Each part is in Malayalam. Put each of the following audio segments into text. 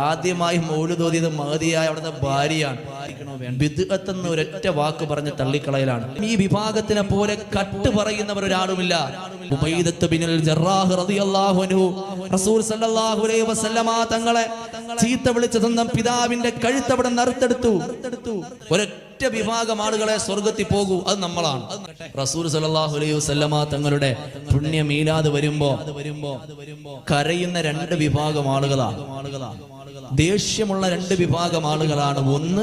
ആദ്യമായി മൗലുതോതിയത് മഹതിയായ അവിടുത്തെ ഭാര്യയാണ്. ബിദ്അത്ത് എന്ന ഒരൊറ്റ വാക്ക് പറഞ്ഞ് തള്ളിക്കളയലാണ്. ഈ വിഭാഗത്തിനെ പോലെ കട്ട് പറയുന്നവർ ഒരാളുമില്ല. തങ്ങളെ ചീത്ത വിളിച്ച സ്വന്തം പിതാവിന്റെ കഴുത്തവിടെ നറുത്തെടുത്തു. ഒരൊറ്റ വിഭാഗം ആളുകളെ സ്വർഗത്തിൽ പോകൂ അത് നമ്മളാണ്. റസൂൽ സല്ലല്ലാഹു അലൈഹി വസല്ലമ തങ്ങളുടെ പുണ്യ മീലാദ് വരുമ്പോ കരയുന്ന രണ്ട് വിഭാഗം ആളുകളാണ്. ദേഷ്യമുള്ള രണ്ട് വിഭാഗം ആളുകളാണ്. ഒന്ന്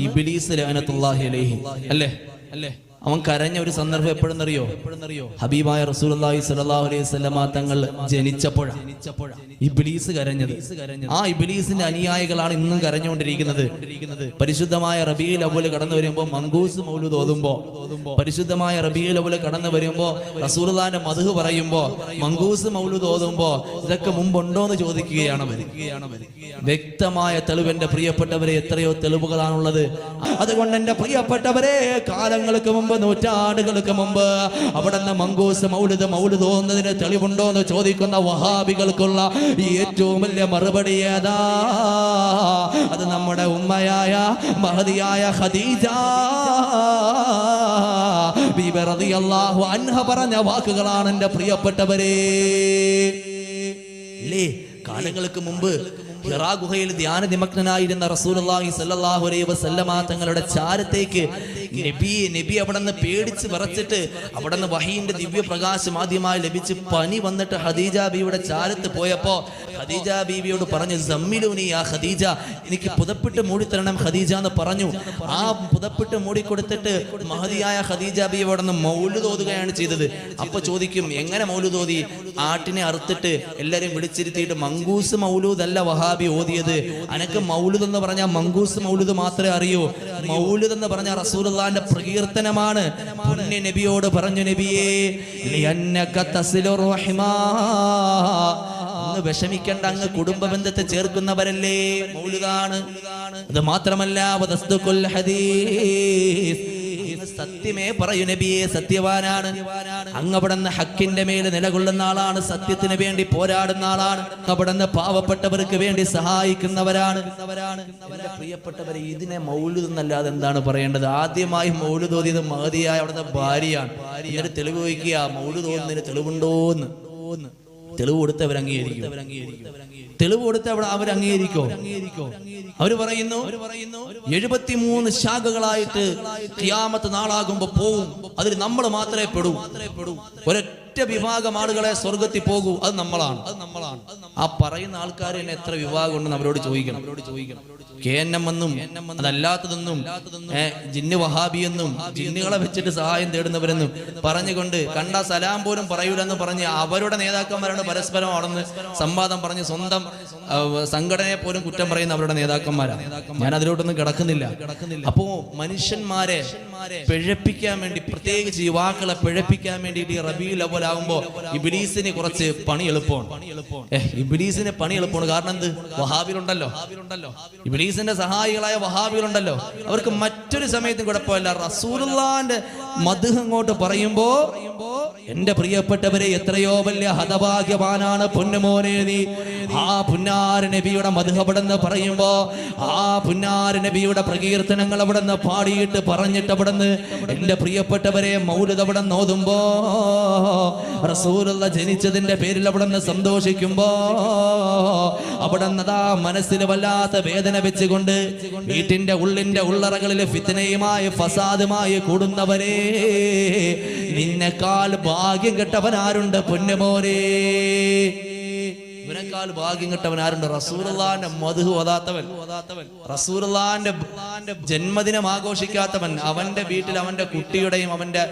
ഇബിലീസ് അലൈഹി. അല്ലേ? അല്ലേ? അവൻ കരഞ്ഞ ഒരു സന്ദർഭം എപ്പോഴും അറിയോ ഹബീബായ സ്വല്ലല്ലാഹു അലൈഹി തങ്ങൾ ജനിച്ചപ്പോഴാണ് ഇബ്ലീസ് കരഞ്ഞത്. ആ ഇബ്ലീസിന്റെ അനുയായികളാണ് ഇന്നും കരഞ്ഞുകൊണ്ടിരിക്കുന്നത്. പരിശുദ്ധമായ റബീൽ അവൽ കടന്നു വരുമ്പോ മങ്കൂസ് മൗലൂദ് ഓതുമ്പോ പരിശുദ്ധമായ റബീൽ അവൽ കടന്നു വരുമ്പോ റസൂലുള്ളാന്റെ മധു പറയുമ്പോ മങ്കൂസ് മൗലൂദ് ഓതുമ്പോ ഇതൊക്കെ മുമ്പുണ്ടോ എന്ന് ചോദിക്കുകയാണ്. വ്യക്തമായ തെളിവ് എന്റെ പ്രിയപ്പെട്ടവരെ എത്രയോ തെളിവുകളാണുള്ളത്. അതുകൊണ്ട് എന്റെ പ്രിയപ്പെട്ടവരെ കാലങ്ങൾക്ക് മുമ്പ് നൂറ്റാണ്ടുകൾക്ക് മുമ്പ് അവിടെ നിന്ന് മങ്കൂസ് മൗലിത് മൗലി തോന്നുന്നതിന് തെളിവുണ്ടോ എന്ന് ചോദിക്കുന്ന വഹാബികൾക്കുള്ള ഏറ്റവും വലിയ മറുപടി ഏതാ? അത് നമ്മുടെ ഉമ്മയായ മഹതിയായ ഖദീജ. അൻഹ പറഞ്ഞ വാക്കുകളാണ് എന്റെ പ്രിയപ്പെട്ടവരെ. കാലങ്ങൾക്ക് മുമ്പ് ഹിറാ ഗുഹയിൽ ധ്യാന നിമഗ്നനായിരുന്ന റസൂലുള്ളാഹി സ്വല്ലല്ലാഹു അലൈഹി വസല്ലമ തങ്ങളുടെ ചാരത്തേക്ക് നബി നബി അവിടെ നിന്ന് പേടിച്ച് വിറച്ചിട്ട് അവിടെ നിന്ന് വഹീന്റെ ദിവ്യ പ്രകാശം ആദ്യമായി ലഭിച്ച് പനി വന്നിട്ട് ഹദീജ ബിയുടെ ചാരത്ത് പോയപ്പോ ഖദീജ ബീവിയോട് പറഞ്ഞു സമ്മിലൂനി ആ ഖദീജ എനിക്ക് പുതപ്പിട്ട് മൂടിത്തരണം ഖദീജ എന്ന് പറഞ്ഞു. ആ പുതപ്പിട്ട് മൂടിക്കൊടുത്തിട്ട് മഹതിയായ ഖദീജ ബീവിയോട് ഒന്ന് മൗലു തോതുകയാണ് ചെയ്തത്. അപ്പൊ ചോദിക്കും എങ്ങനെ മൗലു തോതി ആട്ടിനെ അറുത്തിട്ട് എല്ലാരും വിളിച്ചിരുത്തിയിട്ട് മങ്കൂസ് മൗലൂദ് അല്ല വഹാബി ഓതിയത്. അനക്ക് മൗലുദ് എന്ന് പറഞ്ഞാൽ മങ്കൂസ് മൗലുദ് മാത്രമേ അറിയൂ. മൗലുദ് എന്ന് പറഞ്ഞ റസൂലുള്ളാന്റെ പ്രകീർത്തനമാണ്. നബിയോട് പറഞ്ഞു നബിയേ തസിലുർ റഹിമാ അങ്ങ് വിഷമിക്കേണ്ട അങ്ങ് കുടുംബ ബന്ധത്തെ ചേർക്കുന്നവരല്ലേ? മൗലുകാണ് അത് മാത്രമല്ല സത്യമേ പറയു നബിയെ സത്യവാനാണ്. അങ്ങ് അവിടുന്ന് ഹക്കിന്റെ മേൽ നിലകൊള്ളുന്ന ആളാണ് സത്യത്തിന് വേണ്ടി പോരാടുന്ന ആളാണ്. അവിടുന്ന് പാവപ്പെട്ടവർക്ക് വേണ്ടി സഹായിക്കുന്നവരാണ്. പ്രിയപ്പെട്ടവരെ ഇതിനെ മൗലുദ് എന്നല്ലാതെ എന്താണ് പറയേണ്ടത്? ആദ്യമായി മൗലുദ് ഓതിയത് മഹതിയായ അവിടുത്തെ ഭാര്യയാണ്. ഭാര്യ തെളിവ് വയ്ക്കുക മൗലുദ് ഓതുന്നതിന് തെളിവുണ്ടോന്ന്? തെളിവ് കൊടുത്ത് അവർ അംഗീകരിക്കും. തെളിവ് കൊടുത്ത് അവിടെ അവർ അംഗീകരിക്കോ. അവർ പറയുന്നു എഴുപത്തിമൂന്ന് ശാഖകളായിട്ട് ക്യാമത്ത് നാളാകുമ്പോ പോവും. അതിൽ നമ്മൾ മാത്രമേ പെടൂ. ഒരൊറ്റ വിഭാഗം ആളുകളെ സ്വർഗത്തിൽ പോകൂ അത് നമ്മളാണ്. അത് നമ്മളാണ് ആ പറയുന്ന ആൾക്കാർ തന്നെ എത്ര വിഭാഗം ഉണ്ടെന്ന് അവരോട് ചോദിക്കണം. അവരോട് ചോദിക്കണം എന്നും അതല്ലാത്തതെന്നും ജിന്നു വഹാബി വഹാബിയെന്നും ജിന്നുകളെ വെച്ചിട്ട് സഹായം തേടുന്നവരെന്നും പറഞ്ഞുകൊണ്ട് കണ്ട സലാം പോലും പറയൂലെന്ന് പറഞ്ഞ് അവരുടെ നേതാക്കന്മാരാണ് പരസ്പരം അടന്ന് സംവാദം പറഞ്ഞ് സ്വന്തം സംഘടനയെ പോലും കുറ്റം പറയുന്ന അവരുടെ നേതാക്കന്മാരാണ് ഞാൻ അതിലോട്ടൊന്നും കിടക്കുന്നില്ല. അപ്പോ മനുഷ്യന്മാരെ പിഴപ്പിക്കാൻ വേണ്ടി പ്രത്യേകിച്ച് യുവാക്കളെ പിഴപ്പിക്കാൻ വേണ്ടിയിട്ട് ഈ റബീൽ ലവലാകുമ്പോ ഇബിലീസിന് കുറച്ച് പണി എളുപ്പമാണ്. ഇബിലീസിന് പണി എളുപ്പമാണ്. കാരണം എന്ത്? വഹാബിലുണ്ടല്ലോ ഇബിലീസിന്റെ സഹായികളായ വഹാബികളുണ്ടല്ലോ. അവർക്ക് മറ്റൊരു സമയത്തും കുഴപ്പമില്ല. റസൂലുള്ളാന്റെ മധു അങ്ങോട്ട് പറയുമ്പോ എന്റെ പ്രിയപ്പെട്ടവരെ എത്രയോ വലിയ ഹതഭാഗ്യവാനാണ് പൊന്നുമോനെ നീ. ആ പുന്നാര നബിയുടെ മധുഹപടെന്ന് പറയുമ്പോ ആ പുന്നാര നബിയുടെ പ്രകീർത്തനങ്ങൾ അവിടെ നിന്ന് പാടിയിട്ട് പറഞ്ഞിട്ട് അവിടെ നിന്ന് എന്റെ പ്രിയപ്പെട്ടവരെ മൗലത അവിടെ നോതുമ്പോ റസൂലുള്ള ജനിച്ചതിന്റെ പേരിൽ അവിടെ നിന്ന് സന്തോഷിക്കുമ്പോ അവിടെ നിന്നതാ മനസ്സിൽ വല്ലാത്ത വേദന വെച്ചുകൊണ്ട് വീട്ടിന്റെ ഉള്ളിന്റെ ഉള്ളറകളിൽ ഫിത്തനയുമായി ഫസാദുമായി കൂടുന്നവരെ നിന്നെക്കാൾ ഭാഗ്യം കെട്ടവൻ ആരുണ്ട് പൊന്നുമോനെ. ഇവനേക്കാൾ ഭാഗ്യം കിട്ടവൻ ആരുണ്ട്? റസൂർലാന്റെ മധു ഓതാത്തവൻ. റസൂർലാന്റെ ജന്മദിനം ആഘോഷിക്കാത്തവൻ അവന്റെ വീട്ടിൽ അവന്റെ കുട്ടിയുടെയും അവന്റെ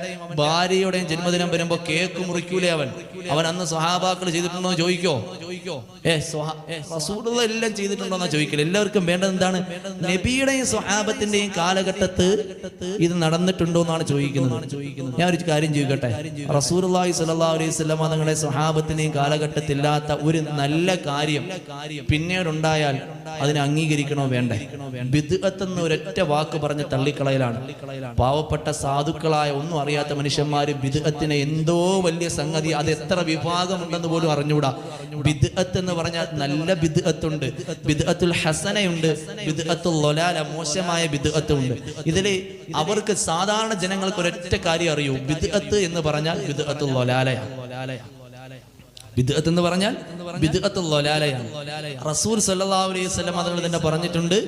ഭാര്യയുടെയും ജന്മദിനം വരുമ്പോ കേക്ക് മുറിക്കൂലേ അവൻ? അവൻ അന്ന് സ്വഹാബാക്കൾ ചെയ്തിട്ടുണ്ടോ ചോദിക്കോ ചോദിക്കോ? ഏ റസൂലുള്ള എല്ലാം ചെയ്തിട്ടുണ്ടോ എന്നാ ചോദിക്കൽ. എല്ലാവർക്കും വേണ്ടത് എന്താണ്? നബിയുടെയും സ്വഹാബത്തിന്റെയും കാലഘട്ടത്ത് ഇത് നടന്നിട്ടുണ്ടോ എന്നാണ് ചോദിക്കുന്നത്. ഞാൻ ഒരു കാര്യം ചോദിക്കട്ടെ? റസൂലുള്ളാഹി സ്വലാ അലൈഹി വസല്ലമ തങ്ങളുടെ സ്വഹാബത്തിന്റെയും കാലഘട്ടത്തില്ലാത്ത ഒരു നല്ല കാര്യം പിന്നീടുണ്ടായാൽ അതിനെ അംഗീകരിക്കണോ വേണ്ടേ? ബിദ്അത്ത് എന്ന ഒരൊറ്റ വാക്ക് പറഞ്ഞ് തള്ളിക്കളയലാണ്. പാവപ്പെട്ട സാധുക്കളായ ഒന്നും അറിയാത്ത മനുഷ്യന്മാർ ബിദ്അത്തിനെ എന്തോ വലിയ സംഗതി അത് എത്ര വിഭാഗമുണ്ടെന്ന് പോലും അറിഞ്ഞൂടാ ബിദ്അത്ത് എന്ന് പറഞ്ഞാൽ നല്ല ബിദ്അത്തുണ്ട്. ബിദ്അത്തുൽ ഹസനയുണ്ട് ബിദ്അത്തുൽ ലൊലാല മോശമായ ബിദ്അത്ത് ഇതിൽ അവർക്ക് സാധാരണ ജനങ്ങൾക്ക് ഒരൊറ്റ കാര്യം അറിയൂ. ബിദ്അത്ത് എന്ന് പറഞ്ഞാൽ ബിദ്അത്തുൽ ലൊലാലയാണ് ബിദ്അത്ത് എന്ന് പറഞ്ഞാൽ ബിദ്അത്തുൽ ലൊലാലയാണ് റസൂൽ സല്ലല്ലാഹു അലൈഹി വസല്ലം അതുകൾ തന്നെ പറഞ്ഞിട്ടുണ്ട്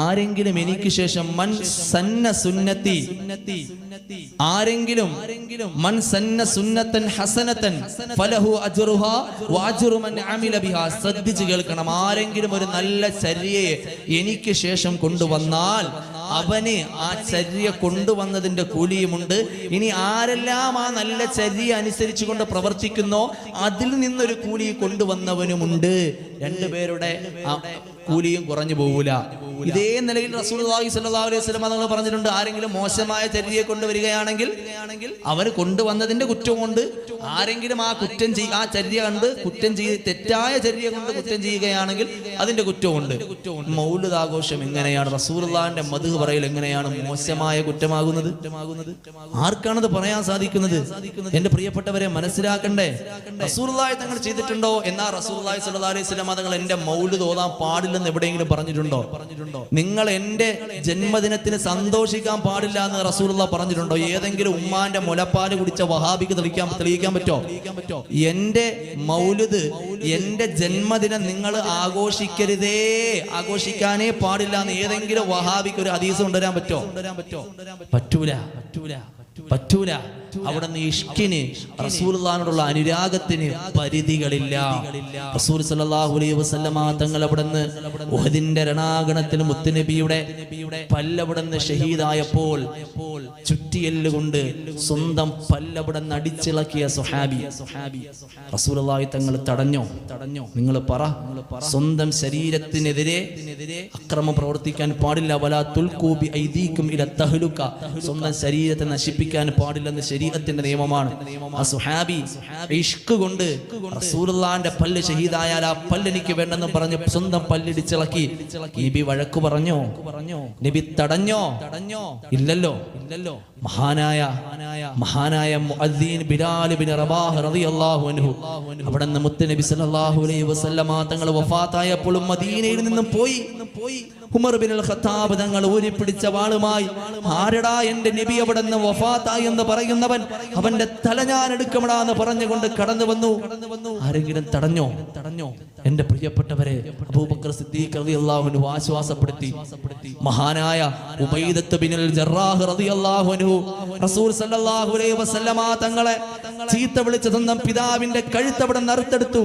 ആരെങ്കിലും എനിക്ക് ശേഷം മൻ സന്ന സുന്നത്തി ആരെങ്കിലും മൻ സന്ന സുന്നത്തൻ ഹസനത്തൻ ഫലഹു അജ്റുഹാ വഅജ്റു മൻ അമില ബിഹാ. ശ്രദ്ധിച്ച് കേൾക്കണം. ആരെങ്കിലും ഒരു നല്ല ചര്യയെ എനിക്ക് ശേഷം കൊണ്ടുവന്നാൽ അവന് ആ ചര്യ കൊണ്ടുവന്നതിന്റെ കൂലിയുമുണ്ട്. ഇനി ആരെല്ലാം ആ നല്ല ചര്യ അനുസരിച്ചു കൊണ്ട് പ്രവർത്തിക്കുന്നോ അതിൽ നിന്നൊരു കൂലി കൊണ്ടുവന്നവനുമുണ്ട്. രണ്ടുപേരുടെ കൂലിയും കുറഞ്ഞു പോകൂല ഇതേ നിലയിൽ സ്വല്ലല്ലാഹു അലൈഹി തങ്ങൾ പറഞ്ഞിട്ടുണ്ട് ആരെങ്കിലും മോശമായ ചരിയെ കൊണ്ടുവരികയാണെങ്കിൽ അവർ കൊണ്ടുവന്നതിന്റെ കുറ്റം കൊണ്ട് ആരെങ്കിലും ആ കുറ്റം ചെയ്യ ആ ചര്യ കണ്ട് കുറ്റം ചെയ്ത് തെറ്റായ ചര്യ കൊണ്ട് കുറ്റം ചെയ്യുകയാണെങ്കിൽ അതിന്റെ കുറ്റമുണ്ട് മൗലിദ് ആഘോഷം എങ്ങനെയാണ്? റസൂലുള്ളാഹിന്റെ മധു പറയൽ എങ്ങനെയാണ്? മോശമായ കുറ്റമാകുന്നത്? ആർക്കാണത് പറയാൻ സാധിക്കുന്നത്? എന്റെ പ്രിയപ്പെട്ടവരെ മനസ്സിലാക്കണ്ടേ? റസൂലുള്ളാഹി തങ്ങൾ ചെയ്തിട്ടുണ്ടോ? എന്നാ റസൂലുള്ളാഹി സല്ലാ അലൈഹി വസല്ലം തങ്ങൾ എന്റെ മൗലിദ് ഓതാൻ പാടില്ലെന്ന് എവിടെയെങ്കിലും പറഞ്ഞിട്ടുണ്ടോ? നിങ്ങൾ എന്റെ ജന്മദിനത്തിന് സന്തോഷിക്കാൻ പാടില്ല എന്ന് റസൂലുള്ള പറഞ്ഞിട്ടുണ്ടോ? ഏതെങ്കിലും ഉമ്മാന്റെ മുലപ്പാൽ കുടിച്ച വഹാബിക്ക് തെളിയിക്കാൻ തെളിയിക്കാൻ പറ്റോ? എന്റെ മൗലുദ് എന്റെ ജന്മദിനം നിങ്ങൾ ആഘോഷിക്കരുതേ. ആഘോഷിക്കാനേ പാടില്ല എന്ന് ഏതെങ്കിലും വഹാബിക്ക് ഒരു ഹദീസ് കൊണ്ടുവരാൻ പറ്റോ? പറ്റൂല. പറ്റൂല. പറ്റൂല. അവിടെ നിന്ന് ഇഷ്കിന് റസൂലുള്ള അനുരാഗത്തിന് പരിധികളില്ല. റസൂൽ സല്ലല്ലാഹു അലൈഹി വസല്ലമ തങ്ങൾ അവിടെ നിന്ന് ഉഹദിന്റെ രണാഗണത്തിൽ മുത്തുനബിയുടെ പല്ലവിടെ നിന്ന് ഷഹീദായപ്പോൾ ചുറ്റിയെല്ലുകൊണ്ട് സ്വന്തം പല്ലവിടെ നിന്ന് അടിച്ചിളക്കിയ സുഹാബി റസൂലുള്ളാഹി തങ്ങൾ തടഞ്ഞോ? തടഞ്ഞോ നിങ്ങൾ പറ. സ്വന്തം ശരീരത്തിനെതിരെ അക്രമം പ്രവർത്തിക്കാൻ പാടില്ല. വലാ തുൽക്കൂബി ഐദീക്കും ഇല തഹലുക്ക. സ്വന്തം ശരീരത്തെ നശിപ്പിക്കാൻ പാടില്ലെന്ന് ശരീരത്തിന്റെ നിയമമാണ്. ആ സുഹാബി ഇഷ്ക് കൊണ്ട് റസൂലുള്ളാന്റെ പല്ല് ഷഹീദായാൽ ആ പല്ല് എനിക്ക് വേണ്ടെന്ന് പറഞ്ഞ് സ്വന്തം പല്ലിടിച്ചിളക്കി നബി വഴക്കു പറഞ്ഞോ? നബി തടഞ്ഞോ? തടഞ്ഞോ ഇല്ലല്ലോ ഇല്ലല്ലോ. മഹാനായ മഹാനായ അവിടെ നിന്ന് മുത്ത് നബി സല്ലല്ലാഹു അലൈഹി വസല്ലമ തങ്ങൾ വഫാത്തായപ്പോഴും മദീനയിൽ നിന്നും പോയി. പോയി ഉമർ ബിൻ അൽ ഖത്താബ് തങ്ങൾ ഊരിപ്പിടിച്ച വാളുമായി ആരടാ എന്റെ നബി അവിടെ നിന്ന് വഫാത്തായി എന്ന് പറയുന്നവൻ? അവന്റെ തല ഞാൻ എടുക്കമടാ എന്ന് പറഞ്ഞുകൊണ്ട് കടന്നു വന്നു. ആരെങ്കിലും തടഞ്ഞോ? തടഞ്ഞോ എന്റെ പ്രിയപ്പെട്ടവരെ അബൂബക്കർ സിദ്ദീഖ് റളിയല്ലാഹു അൻഹു ആശ്വാസപ്പെടുത്തി. മഹാനായ ഉബൈദത്ത് ബിൻ അൽ ജറാഹ് റളിയല്ലാഹു അൻഹു റസൂൽ സല്ലല്ലാഹു അലൈഹി വസല്ലമ തങ്ങളെ ചീത്ത വിളിച്ചു പിതാവിന്റെ കഴുത്തവിടെ നറുത്തെടുത്തു.